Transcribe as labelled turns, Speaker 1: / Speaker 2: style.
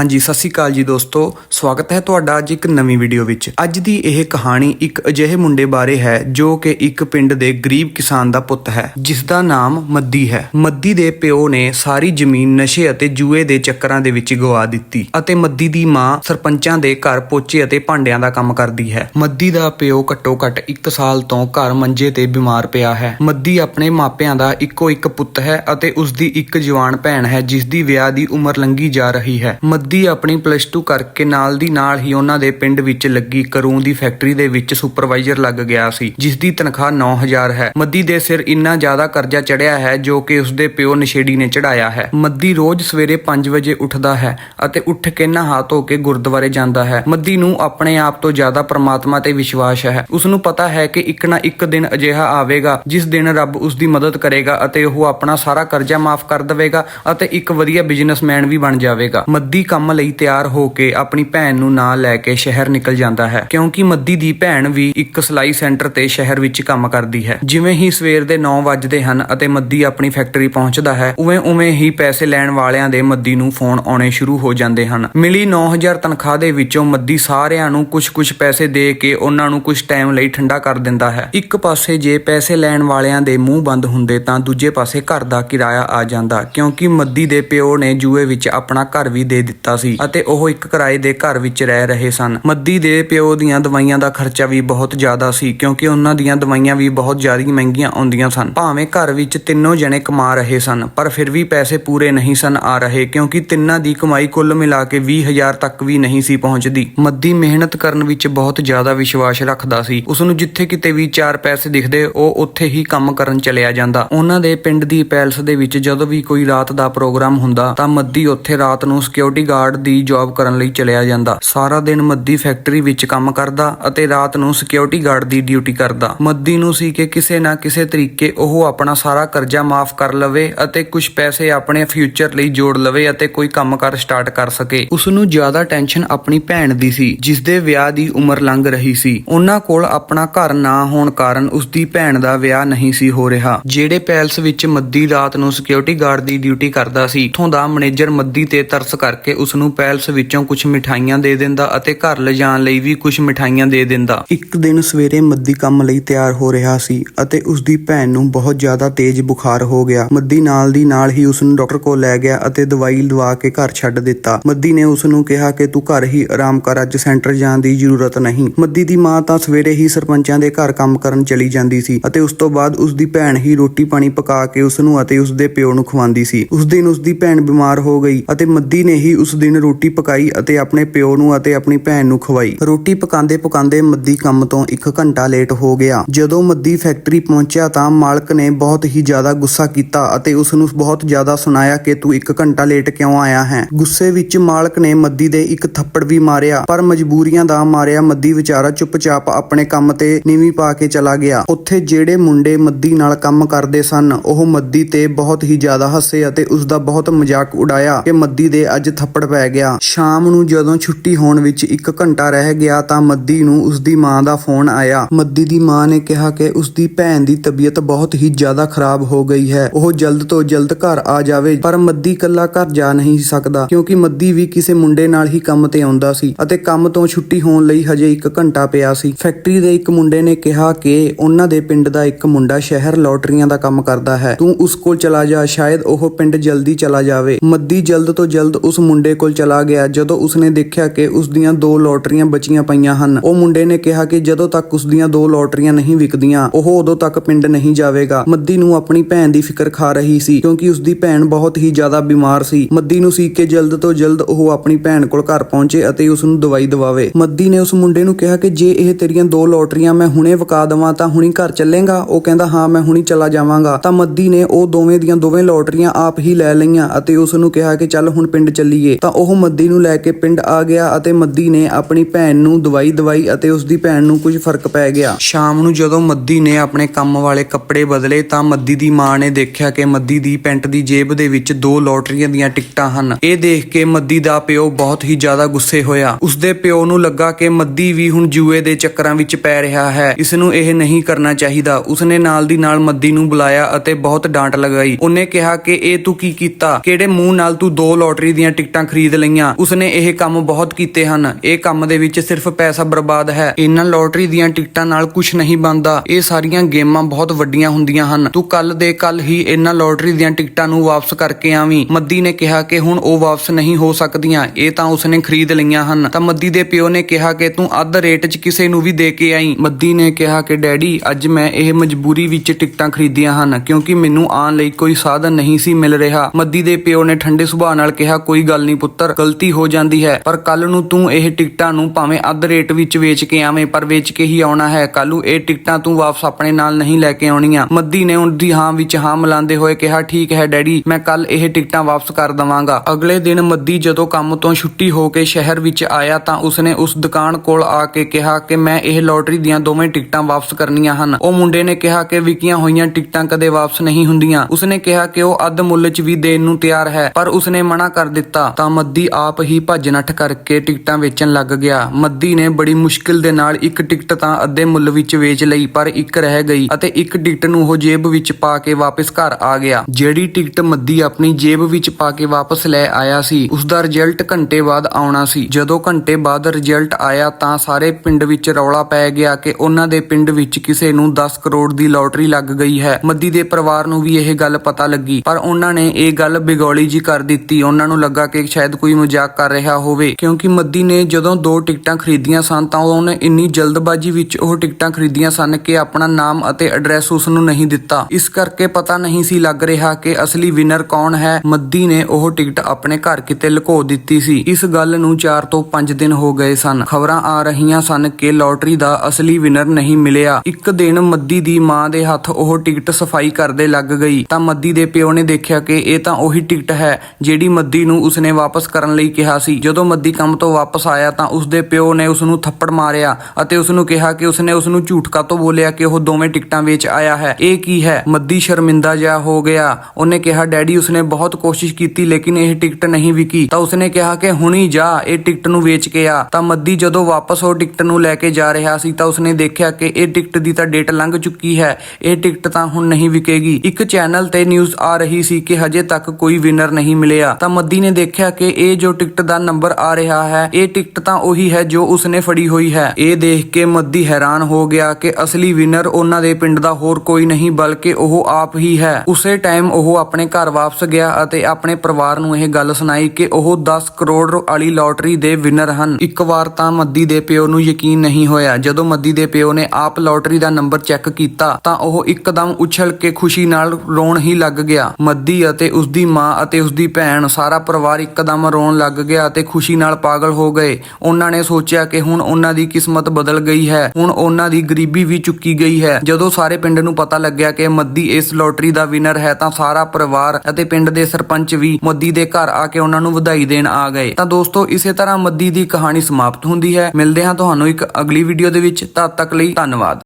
Speaker 1: ਹਾਂਜੀ, ਸਤਿ ਸ਼੍ਰੀ ਅਕਾਲ ਜੀ ਦੋਸਤੋ। ਸਵਾਗਤ ਹੈ ਤੁਹਾਡਾ ਅੱਜ ਇੱਕ ਨਵੀਂ ਵੀਡੀਓ ਵਿੱਚ। ਅੱਜ ਦੀ ਇਹ ਕਹਾਣੀ ਇੱਕ ਅਜਿਹੇ ਮੁੰਡੇ ਬਾਰੇ ਹੈ ਜੋ ਕਿ ਇੱਕ ਪਿੰਡ ਦੇ ਗਰੀਬ ਕਿਸਾਨ ਦਾ ਪੁੱਤ ਹੈ ਜਿਸ ਦਾ ਨਾਮ ਮੱਦੀ ਹੈ। ਮੱਦੀ ਦੇ ਪਿਓ ਨੇ ਸਾਰੀ ਜ਼ਮੀਨ ਨਸ਼ੇ ਅਤੇ ਜੂਏ ਦੇ ਚੱਕਰਾਂ ਦੇ ਵਿੱਚ ਗਵਾ ਦਿੱਤੀ ਅਤੇ ਮੱਦੀ ਦੀ ਮਾਂ ਸਰਪੰਚਾਂ ਦੇ ਘਰ ਪੋਚੇ ਅਤੇ ਭਾਂਡਿਆਂ ਦਾ ਕੰਮ ਕਰਦੀ ਹੈ। ਮੱਦੀ ਦਾ ਪਿਓ ਘੱਟੋ ਘੱਟ 1 ਸਾਲ ਤੋਂ ਘਰ ਮੰਜੇ ਤੇ ਬਿਮਾਰ ਪਿਆ ਹੈ। ਮੱਦੀ ਆਪਣੇ ਮਾਪਿਆਂ ਦਾ ਇੱਕੋ ਇੱਕ ਪੁੱਤ ਹੈ ਅਤੇ ਉਸ ਦੀ ਇੱਕ ਜਵਾਨ ਭੈਣ ਹੈ ਜਿਸ ਦੀ ਵਿਆਹ ਦੀ ਉਮਰ ਲੰਘੀ ਜਾ ਰਹੀ ਹੈ। ਮੱਦੀ ਆਪਣੀ ਪਲੱਸ 2 ਕਰਕੇ ਨਾਲ ਦੀ ਨਾਲ ਹੀ ਉਹਨਾਂ ਦੇ ਪਿੰਡ ਵਿੱਚ ਲੱਗੀ ਕਰੂੰ ਦੀ ਫੈਕਟਰੀ ਦੇ ਵਿੱਚ ਸੁਪਰਵਾਈਜ਼ਰ ਲੱਗ ਗਿਆ ਸੀ ਜਿਸ ਦੀ ਤਨਖਾਹ 9000 ਹੈ। ਮੱਦੀ ਦੇ ਸਿਰ ਇੰਨਾ ਜ਼ਿਆਦਾ ਕਰਜ਼ਾ ਚੜਿਆ ਹੈ ਜੋ ਕਿ ਉਸਦੇ ਪਿਓ ਨਸ਼ੇੜੀ ਨੇ ਚੜਾਇਆ ਹੈ। ਮੱਦੀ ਰੋਜ਼ ਸਵੇਰੇ 5 ਵਜੇ ਉੱਠਦਾ ਹੈ ਅਤੇ ਉੱਠ ਕੇ ਨਹਾ ਧੋ ਕੇ ਗੁਰਦੁਆਰੇ ਜਾਂਦਾ ਹੈ। ਮੱਦੀ ਨੂੰ ਆਪਣੇ ਆਪ ਤੋਂ ਜ਼ਿਆਦਾ ਪ੍ਰਮਾਤਮਾ ਤੇ ਵਿਸ਼ਵਾਸ ਹੈ। ਉਸ ਨੂੰ ਪਤਾ ਹੈ ਕਿ ਇੱਕ ਨਾ ਇੱਕ ਦਿਨ ਅਜਿਹਾ ਆਵੇਗਾ, ਜਿਸ ਦਿਨ ਰੱਬ ਉਸ ਦੀ ਮਦਦ ਕਰੇਗਾ ਅਤੇ ਉਹ ਆਪਣਾ ਸਾਰਾ ਕਰਜ਼ਾ ਮਾਫ ਕਰ ਦੇਵੇਗਾ ਅਤੇ ਇੱਕ ਵਧੀਆ ਬਿਜ਼ਨਸਮੈਨ ਵੀ ਬਣ ਜਾਵੇਗਾ। ਮੱਦੀ ਕੰਮ ਲਈ ਤਿਆਰ ਹੋ ਕੇ ਆਪਣੀ ਭੈਣ ਨੂੰ ਨਾਲ ਲੈ ਕੇ ਸ਼ਹਿਰ ਨਿਕਲ ਜਾਂਦਾ ਹੈ। ਕਿਉਂਕਿ ਮੱਦੀ ਦੀ ਭੈਣ ਵੀ ਇੱਕ ਸਲਾਈ ਸੈਂਟਰ ਤੇ ਸ਼ਹਿਰ ਵਿੱਚ ਕੰਮ ਕਰਦੀ ਹੈ। ਜਿਵੇਂ ਹੀ ਸਵੇਰ ਦੇ 9 ਵੱਜਦੇ ਹਨ ਅਤੇ ਮੱਦੀ ਆਪਣੀ ਫੈਕਟਰੀ ਪਹੁੰਚਦਾ ਹੈ, ਉਵੇਂ ਉਵੇਂ ਹੀ ਪੈਸੇ ਲੈਣ ਵਾਲਿਆਂ ਦੇ ਮੱਦੀ ਨੂੰ ਫੋਨ ਆਉਣੇ ਸ਼ੁਰੂ ਹੋ ਜਾਂਦੇ ਹਨ। ਮਿਲੀ 9000 ਤਨਖਾਹ ਦੇ ਵਿੱਚੋਂ ਮੱਦੀ ਸਾਰਿਆਂ ਨੂੰ ਕੁਝ-ਕੁਝ ਪੈਸੇ ਦੇ ਕੇ ਉਹਨਾਂ ਨੂੰ ਕੁਝ ਟਾਈਮ ਲਈ ਠੰਡਾ ਕਰ ਦਿੰਦਾ ਹੈ। ਇੱਕ ਪਾਸੇ ਜੇ ਪੈਸੇ ਲੈਣ ਵਾਲਿਆਂ ਦੇ ਮੂੰਹ ਬੰਦ ਹੁੰਦੇ ਤਾਂ ਦੂਜੇ ਪਾਸੇ ਘਰ ਦਾ ਕਿਰਾਇਆ ਆ ਜਾਂਦਾ, ਕਿਉਂਕਿ ਮੱਦੀ ਦੇ ਪਿਓ ਨੇ ਜੂਏ ਵਿੱਚ ਆਪਣਾ ਘਰ ਵੀ ਦੇ ਦਿੱਤਾ। ਸੀ ਅਤੇ ਉਹ ਇੱਕ ਕਿਰਾਏ ਦੇ ਘਰ ਵਿੱਚ ਰਹਿ ਰਹੇ ਸਨ। ਮੱਦੀ ਦੇ ਪਿਓ ਦੀਆਂ ਦਵਾਈਆਂ ਦਾ ਖਰਚਾ ਵੀ ਬਹੁਤ ਜ਼ਿਆਦਾ ਸੀ, ਕਿਉਂਕਿ ਉਹਨਾਂ ਦੀਆਂ ਦਵਾਈਆਂ ਵੀ ਬਹੁਤ ਜ਼ਿਆਦਾ ਮਹਿੰਗੀਆਂ ਆਉਂਦੀਆਂ ਸਨ। ਭਾਵੇਂ ਘਰ ਵਿੱਚ ਤਿੰਨੋਂ ਜਣੇ ਕਮਾ ਰਹੇ ਸਨ, ਪਰ ਫਿਰ ਵੀ ਪੈਸੇ ਪੂਰੇ ਨਹੀਂ ਸਨ ਆ ਰਹੇ, ਕਿਉਂਕਿ ਤਿੰਨਾਂ ਦੀ ਕਮਾਈ ਕੁੱਲ ਮਿਲਾ ਕੇ 20000 ਤੱਕ ਵੀ ਨਹੀਂ ਸੀ ਪਹੁੰਚਦੀ। ਮੱਦੀ ਮਿਹਨਤ ਕਰਨ ਵਿੱਚ ਬਹੁਤ ਜ਼ਿਆਦਾ ਵਿਸ਼ਵਾਸ ਰੱਖਦਾ ਸੀ। ਉਸ ਨੂੰ ਜਿੱਥੇ ਕਿਤੇ ਵੀ ਚਾਰ ਪੈਸੇ ਦਿਖਦੇ, ਉਹ ਉੱਥੇ ਹੀ ਕੰਮ ਕਰਨ ਚਲਿਆ ਜਾਂਦਾ। ਉਹਨਾਂ ਦੇ ਪਿੰਡ ਦੀ ਪੈਲਸ ਦੇ ਵਿੱਚ ਜਦੋਂ ਵੀ ਕੋਈ ਰਾਤ ਦਾ ਪ੍ਰੋਗਰਾਮ ਹੁੰਦਾ, ਤਾਂ ਮੱਦੀ ਉੱਥੇ ਰਾਤ ਨੂੰ ਸਿਕਿਉਰਿਟੀ ਗਾਰਡ ਦੀ ਜੌਬ ਕਰਨ ਲਈ ਚਲਿਆ ਜਾਂਦਾ। ਸਾਰਾ ਦਿਨ ਮੱਦੀ ਫੈਕਟਰੀ ਵਿੱਚ ਕੰਮ ਕਰਦਾ ਅਤੇ ਰਾਤ ਨੂੰ ਸਿਕਿਉਰਿਟੀ ਗਾਰਡ ਦੀ ਡਿਊਟੀ ਕਰਦਾ। ਮੱਦੀ ਨੂੰ ਸੀ ਕਿ ਕਿਸੇ ਨਾ ਕਿਸੇ ਤਰੀਕੇ ਉਹ ਆਪਣਾ ਸਾਰਾ ਕਰਜ਼ਾ ਮਾਫ ਕਰ ਲਵੇ ਅਤੇ ਕੁਝ ਪੈਸੇ ਆਪਣੇ ਫਿਊਚਰ ਲਈ ਜੋੜ ਲਵੇ ਅਤੇ ਕੋਈ ਕੰਮਕਾਰ ਸਟਾਰਟ ਕਰ ਸਕੇ। ਉਸ ਨੂੰ ਜ਼ਿਆਦਾ ਟੈਨਸ਼ਨ ਆਪਣੀ ਭੈਣ ਦੀ ਸੀ, ਜਿਸ ਦੇ ਵਿਆਹ ਦੀ ਉਮਰ ਲੰਘ ਰਹੀ ਸੀ। ਉਹਨਾਂ ਕੋਲ ਆਪਣਾ ਘਰ ਨਾ ਹੋਣ ਕਾਰਨ ਉਸ ਦੀ ਭੈਣ ਦਾ ਵਿਆਹ ਨਹੀਂ ਸੀ ਹੋ ਰਿਹਾ, ਜਿਹੜੇ ਪੈਲਸ ਵਿੱਚ ਮੱਦੀ ਰਾਤ ਨੂੰ ਸਿਕਿਉਰਿਟੀ ਗਾਰਡ ਦੀ ਡਿਊਟੀ ਕਰਦਾ ਸੀ। ਉਥੋਂ ਦਾ ਮੈਨੇਜਰ ਮੱਦੀ ਤੇ ਤਰਸ ਕਰਕੇ ਉਸ ਨੂੰ ਪੈਲਸ ਵਿੱਚੋਂ ਕੁਝ ਮਿਠਾਈਆਂ ਦੇ ਦਿੰਦਾ ਅਤੇ ਘਰ ਲਿਜਾਣ ਲਈ ਵੀ ਕੁਝ ਮਿਠਾਈਆਂ ਦੇ ਦਿੰਦਾ। ਇੱਕ ਦਿਨ ਸਵੇਰੇ ਮੱਦੀ ਕੰਮ ਲਈ ਤਿਆਰ ਹੋ ਰਿਹਾ ਸੀ ਅਤੇ ਉਸ ਦੀ ਭੈਣ ਨੂੰ ਬਹੁਤ ਜ਼ਿਆਦਾ ਤੇਜ਼ ਬੁਖਾਰ ਹੋ ਗਿਆ। ਮੱਦੀ ਨਾਲ ਦੀ ਨਾਲ ਹੀ ਉਸ ਨੂੰ ਡਾਕਟਰ ਕੋਲ ਲੈ ਗਿਆ ਅਤੇ ਦਵਾਈ ਲਵਾ ਕੇ ਘਰ ਛੱਡ ਦਿੱਤਾ। ਮੱਦੀ ਨੇ ਉਸ ਨੂੰ ਕਿਹਾ ਕਿ ਤੂੰ ਘਰ ਹੀ ਆਰਾਮ ਕਰ, ਅੱਜ ਸੈਂਟਰ ਜਾਣ ਦੀ ਜ਼ਰੂਰਤ ਨਹੀਂ। ਮੱਦੀ ਦੀ ਮਾਂ ਤਾਂ ਸਵੇਰੇ ਹੀ ਸਰਪੰਚਾਂ ਦੇ ਘਰ ਕੰਮ ਕਰਨ ਚਲੀ ਜਾਂਦੀ ਸੀ ਅਤੇ ਉਸ ਤੋਂ ਬਾਅਦ ਉਸ ਦੀ ਭੈਣ ਹੀ ਰੋਟੀ ਪਾਣੀ ਪਕਾ ਕੇ ਉਸ ਨੂੰ ਅਤੇ ਉਸ ਦੇ ਪਿਓ ਨੂੰ ਖਵਾਉਂਦੀ ਸੀ। ਉਸ ਦਿਨ ਉਸ ਦੀ ਭੈਣ ਬਿਮਾਰ ਹੋ ਗਈ ਅਤੇ ਮੱਦੀ ਨੇ ਹੀ ਉਸ ਉਸ ਦਿਨ ਰੋਟੀ ਪਕਾਈ ਅਤੇ ਆਪਣੇ ਪਿਓ ਨੂੰ ਅਤੇ ਆਪਣੀ ਭੈਣ ਨੂੰ ਖਵਾਈ। ਰੋਟੀ ਪਕਾਉਂਦੇ ਪਕਾਉਂਦੇ ਮੱਦੀ ਕੰਮ ਤੋਂ 1 ਘੰਟਾ ਲੇਟ ਹੋ ਗਿਆ। ਜਦੋਂ ਮੱਦੀ ਫੈਕਟਰੀ ਪਹੁੰਚਿਆ ਤਾਂ ਮਾਲਕ ਨੇ ਬਹੁਤ ਹੀ ਜ਼ਿਆਦਾ ਗੁੱਸਾ ਕੀਤਾ ਅਤੇ ਉਸ ਨੂੰ ਬਹੁਤ ਜ਼ਿਆਦਾ ਸੁਣਾਇਆ ਕਿ ਤੂੰ 1 ਘੰਟਾ ਲੇਟ ਕਿਉਂ ਆਇਆ ਹੈ? ਗੁੱਸੇ ਵਿੱਚ ਮਾਲਕ ਨੇ ਮੱਦੀ ਦੇ ਇੱਕ ਥੱਪੜ ਵੀ ਮਾਰਿਆ, ਪਰ ਮਜਬੂਰੀਆਂ ਦਾ ਮਾਰਿਆ ਮੱਦੀ ਵਿਚਾਰਾ ਚੁੱਪਚਾਪ ਆਪਣੇ ਕੰਮ ਤੇ ਨੀਵੀਂ ਪਾ ਕੇ ਚਲਾ ਗਿਆ। ਉੱਥੇ ਜਿਹੜੇ ਮੁੰਡੇ ਮੱਦੀ ਨਾਲ ਕੰਮ ਕਰਦੇ ਸਨ, ਉਹ ਮੱਦੀ ਤੇ ਬਹੁਤ ਹੀ ਜ਼ਿਆਦਾ ਹੱਸੇ ਅਤੇ ਉਸ ਦਾ ਬਹੁਤ ਮਜ਼ਾਕ ਉਡਾਇਆ ਕਿ ਮੱਦੀ ਦੇ ਅੱਜ ਥੱਪੜ ਪੈ ਗਿਆ। ਸ਼ਾਮ ਨੂੰ ਜਦੋਂ ਛੁੱਟੀ ਹੋਣ ਵਿੱਚ 1 ਘੰਟਾ ਰਹਿ ਗਿਆ ਤਾਂ ਮੱਦੀ ਨੂੰ ਉਸ ਦੀ ਮਾਂ ਦਾ ਫੋਨ ਆਇਆ। ਮੱਦੀ ਦੀ ਮਾਂ ਨੇ ਕਿਹਾ ਕਿ ਉਸ ਦੀ ਭੈਣ ਦੀ ਤਬੀਅਤ ਬਹੁਤ ਹੀ ਜ਼ਿਆਦਾ ਖਰਾਬ ਹੋ ਗਈ ਹੈ। ਉਹ ਜਲਦ ਤੋਂ ਜਲਦ ਘਰ ਆ ਜਾਵੇ, ਪਰ ਮੱਦੀ ਇਕੱਲਾ ਘਰ ਜਾ ਨਹੀਂ ਸਕਦਾ, ਕਿਉਂਕਿ ਮੱਦੀ ਵੀ ਕਿਸੇ ਮੁੰਡੇ ਨਾਲ ਹੀ ਕੰਮ ਤੇ ਆਉਂਦਾ ਸੀ ਅਤੇ ਕੰਮ ਤੋਂ ਛੁੱਟੀ ਹੋਣ ਲਈ ਹਜੇ 1 ਘੰਟਾ ਪਿਆ ਸੀ। ਫੈਕਟਰੀ ਦੇ ਇੱਕ ਮੁੰਡੇ ਨੇ ਕਿਹਾ ਕਿ ਉਹਨਾਂ ਦੇ ਪਿੰਡ ਦਾ ਇੱਕ ਮੁੰਡਾ ਸ਼ਹਿਰ ਲੋਟਰੀਆਂ ਦਾ ਕੰਮ ਕਰਦਾ ਹੈ। ਤੂੰ ਉਸ ਕੋਲ ਚਲਾ ਜਾ, ਸ਼ਾਇਦ ਉਹ ਪਿੰਡ ਜਲਦੀ ਚਲਾ ਜਾਵੇ। ਮੱਦੀ ਜਲਦ ਤੋਂ ਜਲਦ ਉਸ ਮੁੰਡੇ ਕੋਲ ਚਲਾ ਗਿਆ। ਜਦੋਂ ਉਸਨੇ ਦੇਖਿਆ ਕਿ ਉਸ ਦੀਆਂ ਦੋ ਲੋਟਰੀਆਂ ਬਚੀਆਂ ਪਈਆਂ ਹਨ, ਉਹ ਮੁੰਡੇ ਨੇ ਕਿਹਾ ਕਿ ਜਦੋਂ ਤੱਕ ਉਸ ਦੀਆਂ ਦੋ ਲੋਟਰੀਆਂ ਨਹੀਂ ਵਿਕਦੀਆਂ, ਉਹ ਉਦੋਂ ਤੱਕ ਪਿੰਡ ਨਹੀਂ ਜਾਵੇਗਾ। ਮੱਦੀ ਨੂੰ ਆਪਣੀ ਭੈਣ ਦੀ ਫਿਕਰ ਖਾ ਰਹੀ ਸੀ, ਕਿਉਂਕਿ ਉਸ ਦੀ ਭੈਣ ਬਹੁਤ ਹੀ ਜ਼ਿਆਦਾ ਬਿਮਾਰ ਸੀ। ਮੱਦੀ ਨੂੰ ਸੀ ਕਿ ਜਲਦ ਤੋਂ ਜਲਦ ਉਹ ਆਪਣੀ ਭੈਣ ਕੋਲ ਘਰ ਪਹੁੰਚੇ ਅਤੇ ਉਸ ਨੂੰ ਦਵਾਈ ਦਵਾਵੇ। ਮੱਦੀ ਨੇ ਉਸ ਮੁੰਡੇ ਨੂੰ ਕਿਹਾ ਕਿ ਜੇ ਇਹ ਤੇਰੀਆਂ ਦੋ ਲੋਟਰੀਆਂ ਮੈਂ ਹੁਣੇ ਵਕਾ ਦਵਾਂ, ਤਾਂ ਹੁਣੀ ਘਰ ਚੱਲੇਗਾ। ਉਹ ਕਹਿੰਦਾ, ਹਾਂ, ਮੈਂ ਹੁਣੀ ਚਲਾ ਜਾਵਾਂਗਾ। ਤਾਂ ਮੱਦੀ ਨੇ ਉਹ ਦੋਵੇਂ ਦੀਆਂ ਦੋਵੇਂ ਲੋਟਰੀਆਂ ਆਪ ਹੀ ਲੈ ਲਈਆਂ ਅਤੇ ਉਸ ਨੂੰ ਕਿਹਾ ਕਿ ਚੱਲ ਹੁਣ ਪਿੰਡ ਚੱਲੀਏ। ਤਾਂ ਉਹ ਮੱਦੀ ਨੂੰ ਲੈ ਕੇ ਪਿੰਡ ਆ ਗਿਆ ਅਤੇ ਮੱਦੀ ਨੇ ਆਪਣੀ ਭੈਣ ਨੂੰ ਦਵਾਈ ਦਵਾਈ ਅਤੇ ਉਸ ਦੀ ਭੈਣ ਨੂੰ ਕੁਝ ਫ਼ਰਕ ਪੈ ਗਿਆ। ਸ਼ਾਮ ਨੂੰ ਜਦੋਂ ਮੱਦੀ ਨੇ ਆਪਣੇ ਕੰਮ ਵਾਲੇ ਕੱਪੜੇ ਬਦਲੇ ਤਾਂ ਮੱਦੀ ਦੀ ਮਾਂ ਨੇ ਦੇਖਿਆ ਕਿ ਮੱਦੀ ਦੀ ਪੈਂਟ ਦੀ ਜੇਬ ਦੇ ਵਿੱਚ ਦੋ ਲੋਟਰੀਆਂ ਦੀਆਂ ਟਿਕਟਾਂ ਹਨ। ਇਹ ਦੇਖ ਕੇ ਮੱਦੀ ਦਾ ਪਿਓ ਬਹੁਤ ਹੀ ਜ਼ਿਆਦਾ ਗੁੱਸੇ ਹੋਇਆ। ਉਸਦੇ ਪਿਓ ਨੂੰ ਲੱਗਾ ਕਿ ਮੱਦੀ ਵੀ ਹੁਣ ਜੂਏ ਦੇ ਚੱਕਰਾਂ ਵਿੱਚ ਪੈ ਰਿਹਾ ਹੈ। ਇਸ ਨੂੰ ਇਹ ਨਹੀਂ ਕਰਨਾ ਚਾਹੀਦਾ। ਉਸਨੇ ਨਾਲ ਦੀ ਨਾਲ ਮੱਦੀ ਨੂੰ ਬੁਲਾਇਆ ਅਤੇ ਬਹੁਤ ਡਾਂਟ ਲਗਾਈ। ਉਹਨੇ ਕਿਹਾ ਕਿ ਇਹ ਤੂੰ ਕੀ ਕੀਤਾ? ਕਿਹੜੇ ਮੂੰਹ ਨਾਲ ਤੂੰ ਦੋ ਲੋਟਰੀ ਦੀਆਂ ਟਿਕਟਾਂ ਖਰੀਦ ਲਈਆਂ। ਉਸਨੇ ਇਹ ਕੰਮ ਬਹੁਤ ਕੀਤੇ ਹਨ। ਇਹ ਕੰਮ ਦੇ ਵਿੱਚ ਸਿਰਫ ਪੈਸਾ ਬਰਬਾਦ ਹੈ। ਇਹਨਾਂ ਲੋਟਰੀ ਦੀਆਂ ਟਿਕਟਾਂ ਨਾਲ ਕੁਝ ਨਹੀਂ ਬਣਦਾ। ਇਹ ਸਾਰੀਆਂ ਗੇਮਾਂ ਬਹੁਤ ਵੱਡੀਆਂ ਹੁੰਦੀਆਂ ਹਨ। ਤੂੰ ਕੱਲ ਦੇ ਕੱਲ ਹੀ ਇਹਨਾਂ ਲੋਟਰੀ ਦੀਆਂ ਟਿਕਟਾਂ ਨੂੰ ਵਾਪਸ ਕਰਕੇ ਆਵੀਂ। ਮੱਦੀ ਨੇ ਕਿਹਾ ਕਿ ਹੁਣ ਉਹ ਵਾਪਸ ਨਹੀਂ ਹੋ ਸਕਦੀਆਂ। ਇਹ ਤਾਂ ਉਸਨੇ ਖਰੀਦ ਲਈਆਂ ਹਨ। ਤਾਂ ਮੱਦੀ ਦੇ ਪਿਓ ਨੇ ਕਿਹਾ ਕਿ ਤੂੰ ਅੱਧ ਰੇਟ 'ਚ ਕਿਸੇ ਨੂੰ ਵੀ ਦੇ ਕੇ ਆਈ। ਮੱਦੀ ਨੇ ਕਿਹਾ ਕਿ, ਡੈਡੀ, ਅੱਜ ਮੈਂ ਇਹ ਮਜਬੂਰੀ ਵਿੱਚ ਟਿਕਟਾਂ ਖਰੀਦੀਆਂ ਹਨ, ਕਿਉਂਕਿ ਮੈਨੂੰ ਆਉਣ ਲਈ ਕੋਈ ਸਾਧਨ ਨਹੀਂ ਸੀ ਮਿਲ ਰਿਹਾ। ਮੱਦੀ ਦੇ ਪਿਓ ਨੇ ਠੰਡੇ ਸੁਭਾਅ ਨਾਲ ਕਿਹਾ, ਕੋਈ ਗੱਲ ਨਹੀਂ ਪੁੱਤਰ ਗਲਤੀ ਹੋ ਜਾਂਦੀ ਹੈ। ਪਰ ਕੱਲ ਨੂੰ ਤੂੰ ਇਹ ਟਿਕਟਾਂ ਨੂੰ ਭਾਵੇਂ ਅੱਧ ਰੇਟ ਵਿੱਚ ਵੇਚ ਕੇ ਆਵੇਂ, ਪਰ ਵੇਚ ਕੇ ਹੀ ਆਉਣਾ ਹੈ। ਕੱਲ ਇਹ ਟਿਕਟਾਂ ਤੂੰ ਵਾਪਸ ਆਪਣੇ ਨਾਲ ਨਹੀਂ ਲੈ ਕੇ ਆਉਣੀਆਂ। ਮੱਦੀ ਨੇ ਉਹਦੀ ਹਾਂ ਵਿੱਚ ਹਾਂ ਮਿਲਾਉਂਦੇ ਹੋਏ ਕਿਹਾ, ਠੀਕ ਹੈ ਡੈਡੀ, ਮੈਂ ਕੱਲ ਇਹ ਟਿਕਟਾਂ ਵਾਪਸ ਕਰ ਦਵਾਂਗਾ। ਅਗਲੇ ਦਿਨ ਮੱਦੀ ਜਦੋਂ ਕੰਮ ਤੋਂ ਛੁੱਟੀ ਹੋ ਕੇ ਸ਼ਹਿਰ ਵਿੱਚ ਆਇਆ ਤਾਂ ਉਸਨੇ ਉਸ ਦੁਕਾਨ ਕੋਲ ਆ ਕੇ ਕਿਹਾ ਕਿ ਮੈਂ ਇਹ ਲੋਟਰੀ ਦੀਆਂ ਦੋਵੇਂ ਟਿਕਟਾਂ ਵਾਪਸ ਕਰਨੀਆਂ ਹਨ। ਉਹ ਮੁੰਡੇ ਨੇ ਕਿਹਾ ਕਿ ਵਿਕੀਆਂ ਹੋਈਆਂ ਟਿਕਟਾਂ ਕਦੇ ਵਾਪਸ ਨਹੀਂ ਹੁੰਦੀਆਂ। ਉਸਨੇ ਕਿਹਾ ਕਿ ਉਹ ਅੱਧ ਮੁੱਲ 'ਚ ਵੀ ਦੇਣ ਨੂੰ ਤਿਆਰ ਹੈ, ਪਰ ਉਸਨੇ ਮਨਾ ਕਰ ਦਿੱਤਾ। ਤਾਂ ਮੱਦੀ ਆਪ ਹੀ ਭੱਜ ਨੱਠ ਕਰਕੇ ਟਿਕਟਾਂ ਵੇਚਣ ਲੱਗ ਗਿਆ। ਮੱਦੀ ਨੇ ਬੜੀ ਮੁਸ਼ਕਿਲ ਦੇ ਨਾਲ ਇੱਕ ਟਿਕਟ ਤਾਂ ਅੱਧੇ ਮੁੱਲ ਵਿੱਚ ਵੇਚ ਲਈ, ਪਰ ਇੱਕ ਰਹਿ ਗਈ ਅਤੇ ਇੱਕ ਟਿਕਟ ਨੂੰ ਉਹ ਜੇਬ ਵਿੱਚ ਪਾ ਕੇ ਵਾਪਸ ਘਰ ਆ ਗਿਆ। ਜਿਹੜੀ ਟਿਕਟ ਮੱਦੀ ਆਪਣੀ ਜੇਬ ਵਿੱਚ ਪਾ ਕੇ ਵਾਪਸ ਲੈ ਆਇਆ ਸੀ ਉਸ ਦਾ ਰਿਜ਼ਲਟ ਘੰਟੇ ਬਾਅਦ ਆਉਣਾ ਸੀ। ਜਦੋਂ ਘੰਟੇ ਬਾਅਦ ਰਿਜ਼ਲਟ ਆਇਆ ਤਾਂ ਸਾਰੇ ਪਿੰਡ ਵਿੱਚ ਰੌਲਾ ਪੈ ਗਿਆ ਕਿ ਉਹਨਾਂ ਦੇ ਪਿੰਡ ਵਿੱਚ ਕਿਸੇ ਨੂੰ 10 ਕਰੋੜ ਦੀ ਲੋਟਰੀ ਲੱਗ ਗਈ ਹੈ। ਮੱਦੀ ਦੇ ਪਰਿਵਾਰ ਨੂੰ ਵੀ ਇਹ ਗੱਲ ਪਤਾ ਲੱਗੀ, ਪਰ ਉਹਨਾਂ ਨੇ ਇਹ ਗੱਲ ਬਿਗੌਲੀ ਜੀ ਕਰ ਦਿੱਤੀ। ਉਹਨਾਂ ਨੂੰ ਲੱਗਾ ਕਿ ਸ਼ਾਇਦ ਕੋਈ ਮਜ਼ਾਕ ਕਰ ਰਿਹਾ ਹੋਵੇ। ਕਿਉਂਕਿ ਮੱਦੀ ਨੇ ਜਦੋਂ ਦੋ ਟਿਕਟਾਂ ਖਰੀਦੀਆਂ ਸਨ ਤਾਂ ਉਹਨੇ ਇੰਨੀ ਜਲਦਬਾਜ਼ੀ ਵਿੱਚ ਉਹ ਟਿਕਟਾਂ ਖਰੀਦੀਆਂ ਸਨ ਕਿ ਆਪਣਾ ਨਾਮ ਅਤੇ ਐਡਰੈਸ ਉਸ ਨੂੰ ਨਹੀਂ ਦਿੱਤਾ। ਇਸ ਕਰਕੇ ਪਤਾ ਨਹੀਂ ਸੀ ਲੱਗ ਰਿਹਾ ਕਿ ਅਸਲੀ ਵਿਨਰ ਕੌਣ ਹੈ। ਮੱਦੀ ਨੇ ਉਹ ਟਿਕਟ ਆਪਣੇ ਘਰ ਕਿਤੇ ਲੁਕੋ ਦਿੱਤੀ ਸੀ। ਇਸ ਗੱਲ ਨੂੰ 4 ਤੋਂ 5 ਦਿਨ ਹੋ ਗਏ ਸਨ। ਖਬਰਾਂ ਆ ਰਹੀਆਂ ਸਨ ਕਿ ਲੋਟਰੀ ਦਾ ਅਸਲੀ ਵਿਨਰ ਨਹੀਂ ਮਿਲਿਆ। ਇੱਕ ਦਿਨ ਮੱਦੀ ਦੀ ਮਾਂ ਦੇ ਹੱਥ ਉਹ ਟਿਕਟ ਸਫ਼ਾਈ ਕਰਦੇ ਲੱਗ ਗਈ। ਤਾਂ ਮੱਦੀ ਦੇ ਪਿਓ ਨੇ ਦੇਖਿਆ ਕਿ ਇਹ ਤਾਂ ਉਹੀ ਟਿਕਟ ਹੈ, ਜਿਹੜੀ ਮੱਦੀ ਨੂੰ ਉਸਨੇ ਵਾਪਸ ਕਰਨ ਲਈ ਕਿਹਾ ਸੀ। ਜਦੋਂ ਮੱਦੀ ਕੰਮ ਤੋਂ ਵਾਪਸ ਆਇਆ ਤਾਂ ਉਸਦੇ ਪਿਓ ਨੇ ਉਸ ਨੂੰ ਥੱਪੜ ਮਾਰਿਆ ਅਤੇ ਉਸ ਨੂੰ ਕਿਹਾ ਕਿ ਉਸਨੇ ਉਸ ਨੂੰ ਝੂਠ ਕਾਤੋਂ ਬੋਲਿਆ ਕਿ ਉਹ ਦੋਵੇਂ ਟਿਕਟਾਂ ਵੇਚ ਆਇਆ ਹੈ। ਇਹ ਕੀ ਹੈ? ਮੱਦੀ ਸ਼ਰਮਿੰਦਾ ਜਿਹਾ ਹੋ ਗਿਆ। ਉਹਨੇ ਕਿਹਾ, ਡੈਡੀ, ਉਸਨੇ ਬਹੁਤ ਕੋਸ਼ਿਸ਼ ਕੀਤੀ ਲੇਕਿਨ ਇਹ ਟਿਕਟ ਨਹੀਂ ਵਿਕੀ। ਤਾਂ ਉਸਨੇ ਕਿਹਾ ਕਿ, ਹੁਣੀ ਜਾ, ਇਹ ਟਿਕਟ ਨੂੰ ਵੇਚ ਕੇ ਆ। ਤਾਂ ਮੱਦੀ ਜਦੋਂ ਵਾਪਸ ਉਹ ਟਿਕਟ ਨੂੰ ਲੈ ਕੇ ਜਾ ਰਿਹਾ ਸੀ ਤਾਂ ਉਸਨੇ ਦੇਖਿਆ ਕਿ ਇਹ ਟਿਕਟ ਦੀ ਤਾਂ ਡੇਟ ਲੰਘ ਚੁੱਕੀ ਹੈ। ਇਹ ਟਿਕਟ ਤਾਂ ਹੁਣ ਨਹੀਂ ਵਿਕੇਗੀ। ਇੱਕ ਚੈਨਲ ਤੇ ਨਿਊਜ਼ ਆ ਰਹੀ ਸੀ ਕਿ ਹਜੇ ਤੱਕ ਕੋਈ ਵਿਨਰ ਨਹੀਂ ਮਿਲਿਆ। ਤਾਂ ਮੱਦੀ ਨੇ ਦੇਖਿਆ ਕਿ ਇਹ ਜੋ ਟਿਕਟ ਦਾ ਨੰਬਰ ਆ ਰਿਹਾ ਹੈ, ਇਹ ਟਿਕਟ ਤਾਂ ਉਹੀ ਹੈ ਜੋ ਉਸਨੇ ਫੜੀ ਹੋਈ ਹੈ। ਇਹ ਦੇਖ ਕੇ ਮੱਦੀ ਹੈਰਾਨ ਹੋ ਗਿਆ ਕਿ ਅਸਲੀ ਵਿਨਰ ਉਹਨਾਂ ਦੇ ਪਿੰਡ ਦਾ ਹੋਰ ਕੋਈ ਨਹੀਂ, ਬਲਕਿ ਉਹ ਆਪ ਹੀ ਹੈ। ਉਸੇ ਟਾਈਮ ਉਹ ਆਪਣੇ ਘਰ ਵਾਪਸ ਗਿਆ ਅਤੇ ਆਪਣੇ ਪਰਿਵਾਰ ਨੂੰ ਇਹ ਗੱਲ ਸੁਣਾਈ ਕਿ ਉਹ 10 ਕਰੋੜ ਵਾਲੀ ਲੋਟਰੀ ਦੇ ਵਿਨਰ ਹਨ। ਇੱਕ ਵਾਰ ਤਾਂ ਮੱਦੀ ਦੇ ਪਿਓ ਨੂੰ ਯਕੀਨ ਨਹੀਂ ਹੋਇਆ। ਜਦੋਂ ਮੱਦੀ ਦੇ ਪਿਓ ਨੇ ਆਪ ਲੋਟਰੀ ਦਾ ਨੰਬਰ ਚੈੱਕ ਕੀਤਾ, ਤਾਂ ਉਹ ਇੱਕਦਮ ਉਛਲ ਕੇ ਖੁਸ਼ੀ ਨਾਲ ਰੋਣ ਹੀ ਲੱਗ ਗਿਆ। ਮੱਦੀ ਅਤੇ ਉਸਦੀ ਮਾਂ ਅਤੇ ਉਸਦੀ ਭੈਣ, ਸਾਰਾ ਪਰਿਵਾਰ ਇੱਕਦਮ ਰੋਣ ਲੱਗ ਗਿਆ ਅਤੇ ਖੁਸ਼ੀ ਨਾਲ ਪਾਗਲ ਹੋ ਗਏ। ਉਹਨਾਂ ਨੇ ਸੋਚਿਆ ਕਿ ਹੁਣ ਉਹਨਾਂ ਦੀ ਕਿਸਮਤ ਬਦਲ ਗਈ ਹੈ। ਹੁਣ ਉਹਨਾਂ ਦੀ ਗਰੀਬੀ ਵੀ ਚੁੱਕੀ ਗਈ ਹੈ। ਜਦੋਂ ਸਾਰੇ ਪਿੰਡ ਨੂੰ ਪਤਾ ਲੱਗਿਆ ਕਿ ਮੱਦੀ ਇਸ ਲੋਟਰੀ ਦਾ ਵਿਨਰ ਹੈ ਤਾਂ ਸਾਰਾ ਪਰਿਵਾਰ ਅਤੇ ਪਿੰਡ ਦੇ ਸਰਪੰਚ ਵੀ ਮੱਦੀ ਦੇ ਘਰ ਆ ਕੇ ਉਹਨਾਂ ਨੂੰ ਵਧਾਈ ਦੇਣ ਆ ਗਏ। ਤਾਂ ਦੋਸਤੋ, ਇਸੇ ਤਰ੍ਹਾਂ ਮੱਦੀ ਦੀ ਕਹਾਣੀ ਸਮਾਪਤ ਹੁੰਦੀ ਹੈ। ਮਿਲਦੇ ਹਾਂ ਤੁਹਾਨੂੰ ਇੱਕ ਅਗਲੀ ਵੀਡੀਓ ਦੇ ਵਿੱਚ। ਤਦ ਤੱਕ ਲਈ ਧੰਨਵਾਦ।